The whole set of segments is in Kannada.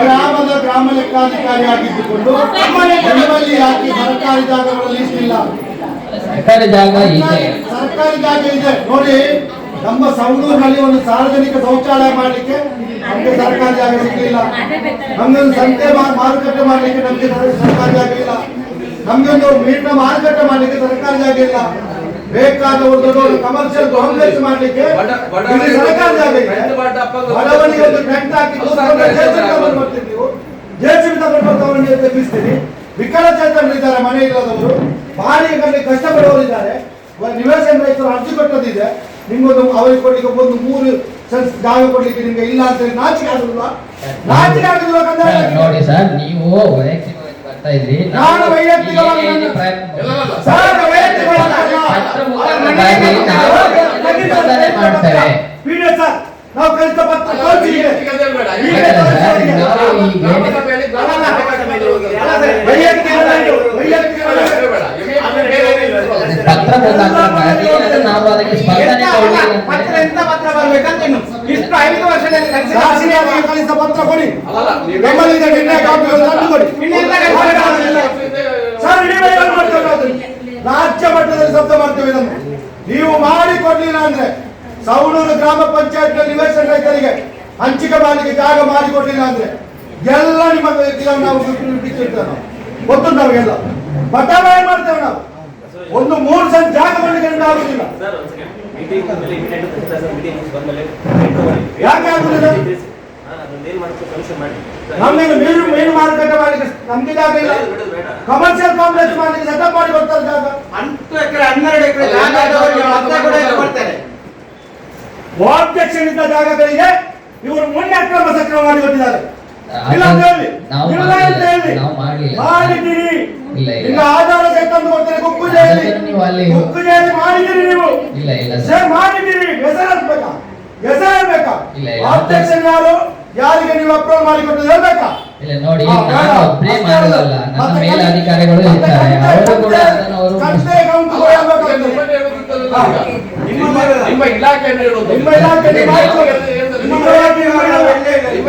ಗ್ರಾಮದ ಗ್ರಾಮ ಲೆಕ್ಕಾಧಿಕಾರಿಯಾಗಿದ್ದುಕೊಂಡು ನಮ್ಮಲ್ಲಿ ಯಾಕೆ ಸರ್ಕಾರಿ ಜಾಗಗಳ ಲೀಸ್ಟ್ ಇಲ್ಲ? ಸರ್ಕಾರಿ ಜಾಗ ಇದೆ. ಸರ್ಕಾರಿ ಜಾಗ ಇದೆ. ನೋಡಿ ನಮ್ಮ ಸವಣೂರಿನಲ್ಲಿ ಒಂದು ಸಾರ್ವಜನಿಕ ಶೌಚಾಲಯ ಮಾಡಲಿಕ್ಕೆ ನಮಗೆ ಸರ್ಕಾರಿ ಜಾಗ ಸಿಗಲಿಲ್ಲ. ನಮ್ಗೊಂದು ಸಂತೆ ಮಾರುಕಟ್ಟೆ ಮಾಡಲಿಕ್ಕೆ ನಮಗೆ ಸರ್ಕಾರಿ ಜಾಗ ಇಲ್ಲ. ನಮ್ಗೆ ಒಂದು ಮೀನಿನ ಮಾರುಕಟ್ಟೆ ಮಾಡಲಿಕ್ಕೆ ಸರ್ಕಾರಿ ಜಾಗ ಇಲ್ಲ. ಬೇಕಾದ ಒಂದು ಕಮರ್ಷಿಯಲ್ ಕಾಂಪ್ಲೆಕ್ಸ್ ಮಾಡ್ಲಿಕ್ಕೆ ಸರ್ಕಾರಿ ಬಡವನಿಗೆ ಒಂದು ಟೆಂಟ್ ಹಾಕಿ ಅದು ಸರ್ಕಾರಿ ಜಾಗ. ಜೆಸಿಬಿ ತಗೊಂಡು ಅವರನ್ನು ತೆಗಿಸ್ತೀರಿ ವಿಕಲಚೇತನರಿದ್ದಾರೆ ಮನೆ ಇಲ್ಲದವರು. ಭಾರಿ ಕಷ್ಟಪಡುವವರಿದ್ದಾರೆ ಇವಾಗ ನಿವೇಶನ ರೈತರು ಅರ್ಜಿ ಕೊಟ್ಟದಿದೆ. ನಿಮ್ಗೊಂದು ಅವರಿಗೆ ಕೊಡ್ಲಿಕ್ಕೆ ಒಂದು ಮೂರು ಸೆನ್ಸ್ ಜಾಗ ಕೊಡ್ಲಿಕ್ಕೆ ನಿಮ್ಗೆ ಇಲ್ಲ ಅಂತ ಹೇಳಿ ನಾಚಿಕೆ ಆಗುದಿಲ್ಲ ನಾಚಿಕೆ ಇಲಾಖೆಗೆ? ನೋಡಿ ಸರ್ ನೀವು ವೈಯಕ್ತಿಕವಾಗಿ ಬರ್ತಾ ಇದ್ರಿ. ನಾನು ವೈಯಕ್ತಿಕವಾಗಿ ಮುಖಾಂತರವಾಗಿ ನಾವು ಕಲಿತ ಪತ್ರ ಪತ್ರ ಬಂದಾಗ ನಾವು ಅದಕ್ಕೆ ಸ್ಪಂದನೆ ಪತ್ರ ಅಂತ ಎಂತ ಪತ್ರ ಬರ್ಬೇಕಂತ ಇಷ್ಟು ಐದು ವರ್ಷದಲ್ಲಿ ಕಲಿಸಿದ ಪತ್ರ ಕೊಡಿ ನಮ್ಮಲ್ಲಿ ತಂದು ಕೊಡಿ ಸರ್ ಇಡೀ ಮನೆಯಲ್ಲಿ ಮಾಡ್ತೇವೆ ಅದನ್ನು. ರಾಜ್ಯ ಮಟ್ಟದಲ್ಲಿ ಶಬ್ದ ಮಾಡ್ತೇವೆ ಇದನ್ನು. ನೀವು ಮಾಡಿ ಕೊಡ್ಲಿಲ್ಲ ಅಂದ್ರೆ ಸವಣೂರು ಗ್ರಾಮ ಪಂಚಾಯತ್ ನಿವೇಶನ ರೈತರಿಗೆ ಹಂಚಿಕೆ ಮಾಡಲಿಕ್ಕೆ ಜಾಗ ಮಾಡಿ ಕೊಡ್ಲಿಲ್ಲ ಅಂದ್ರೆ ಎಲ್ಲ ನಿಮ್ಮ ವ್ಯಕ್ತಿಗಳು ನಾವು ಗೊತ್ತು ನಮಗೆಲ್ಲ ಬಟಾಬಾಯಿ ಮಾಡ್ತೇವೆ ನಾವು. ಒಂದು ಮೂರು ಸೆಂಟ್ ಜಾಗ ಮಾಡಿದ್ರೆ ನಮ್ಗೆ ಆಗುದಿಲ್ಲ. ಯಾಕೆ ಆಗುದಿಲ್ಲ? ನಮ್ಗೆ ಮೀನು ಮೀನು ಮಾರುಕಟ್ಟೆ ಮಾಡಲಿಕ್ಕೆ ನಮ್ಗೆ ಜಾಗ ಇಲ್ಲ. ಕಮರ್ಷಿಯಲ್ ಕಾಂಪ್ಲೆಕ್ಸ್ ಮಾಡಲಿಕ್ಕೆ ಸೆಟಪ್ ಮಾಡಿ ಬರ್ತಾರೆ ಜಾಗ. ಹತ್ತು ಎಕರೆ ಹನ್ನೆರಡು ಎಕರೆ ಜಾಗ ಇದ್ದವರಿಗೆ ಮತ್ತೆ ಕೂಡ ಇದು ಕೊಡ್ತಾರೆ. ಅಧ್ಯಕ್ಷನಿದ್ದ ಜಾಗಗಳಿಗೆ ಇವರು ಮೊನ್ನೆ ಅಕ್ರಮ ಸಕ್ರಮ ಮಾಡಿ ಕೊಟ್ಟಿದ್ದಾರೆ. ಇಲ್ಲ ಅಂತ ಹೇಳಿ. ನಾವು ಇಲ್ಲ ಅಂತ ಹೇಳಿ. ಮಾಡಿದ್ದೀರಿ. ಇಲ್ಲ, ಇಲ್ಲ. ಈಗ ಆಧಾರ ಸಹಿತ ತಂದು ಕೊಡ್ತೇನೆ ಕುಕ್ಕುಜೆಯಲ್ಲಿ ಮಾಡಿದ್ದೀರಿ ನೀವು. ಇಲ್ಲ ಇಲ್ಲ ಸರ್. ಮಾಡಿದ್ದೀರಿ. ಹೆಸರು ಹಾಕ್ಬೇಕಾ ಹೆಸರು ಯಾರು? ಯಾರಿಗೆ ನೀವು ಅಪ್ರೂವ್ ಮಾಡಿ ಕೊಟ್ಟದ್ದು ಹೇಳ್ಬೇಕಾ? ಇಲ್ಲ ನೋಡಿ ಪ್ರೇಮ ನಾನು ಒಬ್ಬನೇ ಮಾಡೋದಲ್ಲ. ನನ್ನ ಮೇಲೆ ಅಧಿಕಾರಿಗಳು ಇರ್ತಾರೆ. ಅವರು ಕೂಡ ಅದನ್ನು ಅವರು ಕಂತೆ. ನಿಮ್ಮ ಇಲಾಖೆ ನಿಮ್ಮ ಇಲಾಖೆ ನಿಮ್ಮ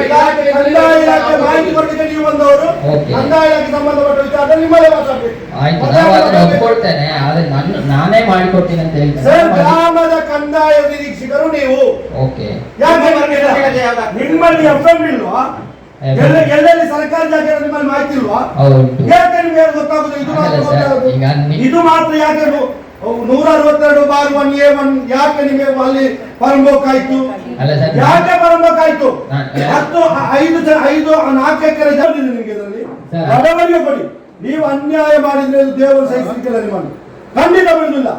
ಇಲಾಖೆ ಮಾಹಿತಿ ನೀವು ಬಂದವರು. ಕಂದಾಯ ಸಂಬಂಧಪಟ್ಟ ವಿಚಾರ ನಿಮ್ಮಲ್ಲೇ ಮಾತಾಡ್ಬೇಕು. ಆಯ್ತು ನಾನು ಅದನ್ನ. ಒಪ್ಕೊಳ್ತೇನೆ ಆದ್ರೆ ನನ್ನ ನಾನೇ ಮಾಡಿಕೊಡ್ತೀನಿ ಅಂತ ಸರ್ ಹೇಳ್ತೇನೆ ಗ್ರಾಮದ ನಿರೀಕ್ಷಕರು ನೀವು ಓಕೆ. ಯಾಕೆ? ನಿಮ್ಮಲ್ಲಿ ಎಫ್ಎಂ ಇಲ್ವಾ? ಎಲ್ಲ ಎಲ್ಲೆಲ್ಲಿ ಸರ್ಕಾರಿ ಜಾಗ ನಿಮ್ಮಲ್ಲಿ ಮಾಹಿತಿ ಇಲ್ವಾ? ಯಾಕೆ ನಿಮ್ಗೆ ಗೊತ್ತಾಗುದು? ಇದು ಮಾತ್ರ ಇದು ಯಾಕೆ ನೂರ ಅರವತ್ತೆರಡು ಬಾರ್ ಒನ್ ಎ ಒನ್ ಯಾಕೆ ನಿಮಗೆ ಅಲ್ಲಿ ಪರಂಬೋಕಾಯ್ತು ಅಲ್ಲ ಯಾಕೆ ಪರಂಬೋಕಾಯ್ತು ನಾ- ಹತ್ತು ಐದು ಐದು ನಾಲ್ಕು ಎಕರೆ ಇದೆ ನಿಮಗೆ ಇದರಲ್ಲಿ. ಬಡವರಿಗೆ ಕೊಡಿ. ನೀವು ಅನ್ಯಾಯ ಮಾಡಿದ್ರೆ ದೇವರು ಸಹಿಸಲಿಕ್ಕಿಲ್ಲ ನಿಮ್ಮನ್ನು. ಖಂಡಿತ ಬಿಡುದಿಲ್ಲ